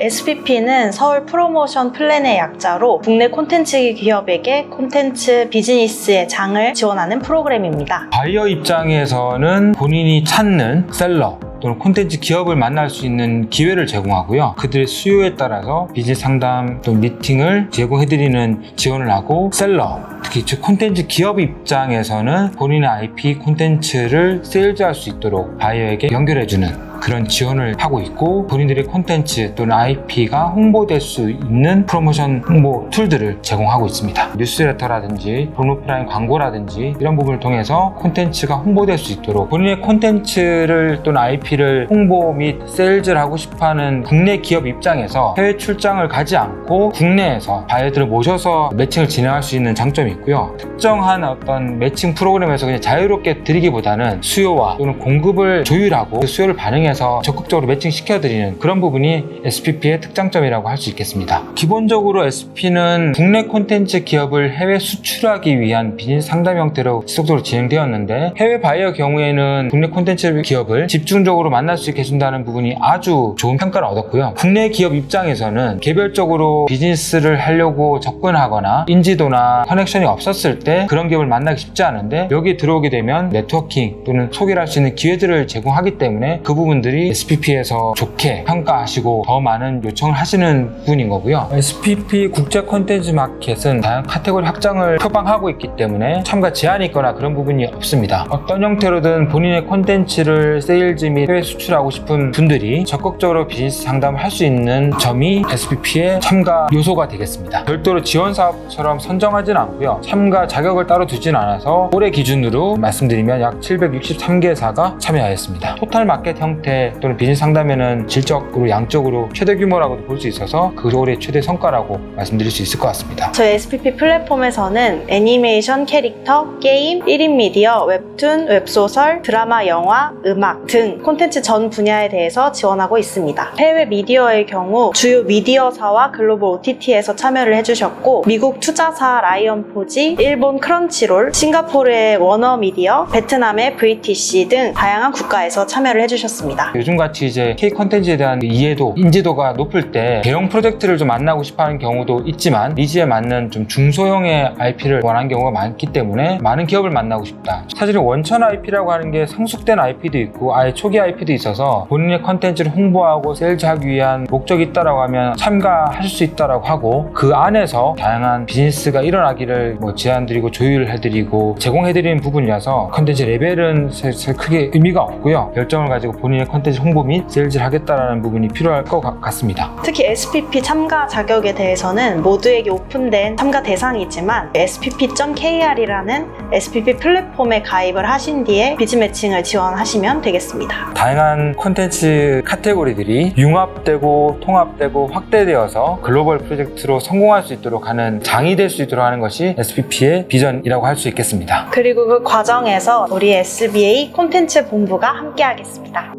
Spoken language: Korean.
SPP는 서울 프로모션 플랜의 약자로 국내 콘텐츠 기업에게 콘텐츠 비즈니스의 장을 지원하는 프로그램입니다. 바이어 입장에서는 본인이 찾는 셀러 또는 콘텐츠 기업을 만날 수 있는 기회를 제공하고요. 그들의 수요에 따라서 비즈니스 상담 또 미팅을 제공해드리는 지원을 하고 셀러 특히 즉 콘텐츠 기업 입장에서는 본인의 IP 콘텐츠를 세일즈할 수 있도록 바이어에게 연결해주는 그런 지원을 하고 있고 본인들의 콘텐츠 또는 IP가 홍보될 수 있는 프로모션 홍보 툴들을 제공하고 있습니다. 뉴스레터라든지 본오프라인 광고라든지 이런 부분을 통해서 콘텐츠가 홍보될 수 있도록 본인의 콘텐츠를 또는 IP를 홍보 및 세일즈를 하고 싶어하는 국내 기업 입장에서 해외 출장을 가지 않고 국내에서 바이어들을 모셔서 매칭을 진행할 수 있는 장점이 있고요. 특정한 어떤 매칭 프로그램에서 그냥 자유롭게 드리기보다는 수요와 또는 공급을 조율하고 그 수요를 반영해 서 적극적으로 매칭시켜드리는 그런 부분이 SPP의 특장점이라고 할 수 있겠습니다. 기본적으로 SP는 국내 콘텐츠 기업을 해외 수출하기 위한 비즈니스 상담 형태로 지속적으로 진행되었는데 해외 바이어 경우에는 국내 콘텐츠 기업을 집중적으로 만날 수 있게 해준다는 부분이 아주 좋은 평가를 얻었고요. 국내 기업 입장에서는 개별적으로 비즈니스를 하려고 접근하거나 인지도나 커넥션이 없었을 때 그런 기업을 만나기 쉽지 않은데 여기에 들어오게 되면 네트워킹 또는 소개를 할 수 있는 기회들을 제공하기 때문에 그 부분 들이 SPP에서 좋게 평가하시고 더 많은 요청을 하시는 부분인 거고요. SPP 국제 콘텐츠 마켓은 다양한 카테고리 확장을 표방하고 있기 때문에 참가 제한이 있거나 그런 부분이 없습니다. 어떤 형태로든 본인의 콘텐츠를 세일즈 및 해외 수출하고 싶은 분들이 적극적으로 비즈니스 상담을 할 수 있는 점이 SPP의 참가 요소가 되겠습니다. 별도로 지원 사업처럼 선정하지는 않고요. 참가 자격을 따로 두진 않아서 올해 기준으로 말씀드리면 약 763개사가 참여하였습니다. 토탈 마켓 형태 또는 비즈니스 상담에는 질적으로 양적으로 최대 규모라고도 볼 수 있어서 그 올해 최대 성과라고 말씀드릴 수 있을 것 같습니다. 저희 SPP 플랫폼에서는 애니메이션 캐릭터, 게임, 1인 미디어, 웹툰, 웹소설, 드라마, 영화, 음악 등 콘텐츠 전 분야에 대해서 지원하고 있습니다. 해외 미디어의 경우 주요 미디어사와 글로벌 OTT에서 참여를 해주셨고 미국 투자사 라이언포지, 일본 크런치롤, 싱가포르의 워너미디어, 베트남의 VTC 등 다양한 국가에서 참여를 해주셨습니다. 요즘같이 이제 K 컨텐츠에 대한 이해도, 인지도가 높을 때 대형 프로젝트를 좀 만나고 싶어 하는 경우도 있지만 니즈에 맞는 좀 중소형의 IP를 원하는 경우가 많기 때문에 많은 기업을 만나고 싶다. 사실은 원천 IP라고 하는 게 성숙된 IP도 있고 아예 초기 IP도 있어서 본인의 컨텐츠를 홍보하고 세일즈하기 위한 목적이 있다라고 하면 참가하실 수 있다라고 하고 그 안에서 다양한 비즈니스가 일어나기를 뭐 제안드리고 조율해드리고 제공해드리는 부분이라서 컨텐츠 레벨은 사실 크게 의미가 없고요. 열정을 가지고 본인의 컨텐츠 홍보 및 세일즈를 하겠다라는 부분이 필요할 것 같- 같습니다. 특히 SPP 참가 자격에 대해서는 모두에게 오픈된 참가 대상이지만 spp.kr이라는 SPP 플랫폼에 가입을 하신 뒤에 비즈 매칭을 지원하시면 되겠습니다. 다양한 콘텐츠 카테고리들이 융합되고 통합되고 확대되어서 글로벌 프로젝트로 성공할 수 있도록 하는 장이 될 수 있도록 하는 것이 SPP의 비전이라고 할 수 있겠습니다. 그리고 그 과정에서 우리 SBA 콘텐츠 본부가 함께하겠습니다.